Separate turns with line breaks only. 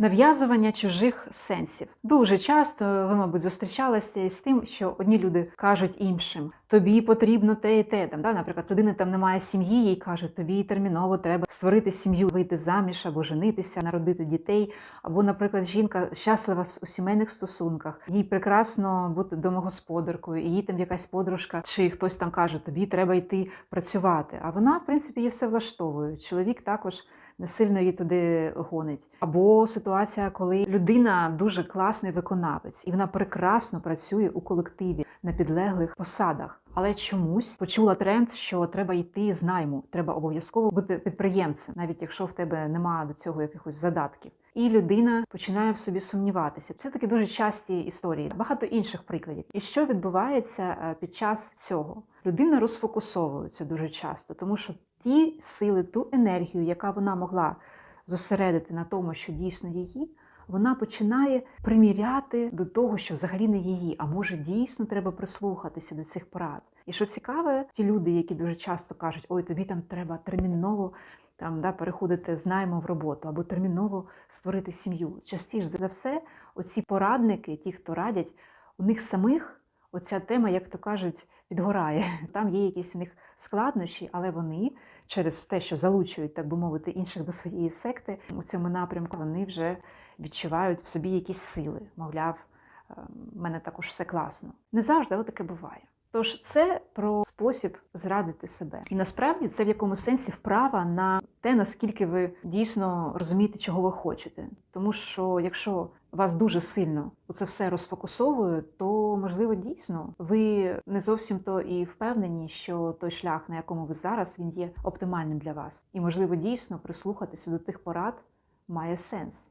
Нав'язування чужих сенсів. Дуже часто ви, мабуть, зустрічалися із тим, що одні люди кажуть іншим: тобі потрібно те і те. Там, да? Наприклад, людини там немає сім'ї, їй кажуть, тобі терміново треба створити сім'ю, вийти заміж або женитися, народити дітей. Або, наприклад, жінка щаслива у сімейних стосунках, їй прекрасно бути домогосподаркою, і їй там якась подружка чи хтось там каже, тобі треба йти працювати. А вона, в принципі, її все влаштовує. Чоловік також не сильно її туди гонить. Або ситуація, коли людина дуже класний виконавець, і вона прекрасно працює у колективі на підлеглих посадах. Але чомусь почула тренд, що треба йти з найму, треба обов'язково бути підприємцем, навіть якщо в тебе немає до цього якихось задатків. І людина починає в собі сумніватися. Це такі дуже часті історії, багато інших прикладів. І що відбувається е, під час цього? Людина розфокусовується дуже часто, тому що ті сили, ту енергію, яка вона могла зосередити на тому, що дійсно її, вона починає приміряти до того, що взагалі не її, а може дійсно треба прислухатися до цих порад. І що цікаве, ті люди, які дуже часто кажуть, ой, тобі там треба терміново там да, переходити з найму в роботу або терміново створити сім'ю. Частіше за все, оці порадники, ті, хто радять, у них самих оця тема, як то кажуть, підгорає. Там є якісь у них складнощі, але вони через те, що залучують, так би мовити, інших до своєї секти у цьому напрямку, вони вже відчувають в собі якісь сили. Мовляв, «Е, в мене також все класно. Не завжди, таке буває. Тож це про спосіб зрадити себе. І насправді це в якомусь сенсі вправа на те, наскільки ви дійсно розумієте, чого ви хочете. Тому що якщо вас дуже сильно це все розфокусовує, то можливо дійсно ви не зовсім то і впевнені, що той шлях, на якому ви зараз, він є оптимальним для вас. І можливо дійсно прислухатися до тих порад має сенс.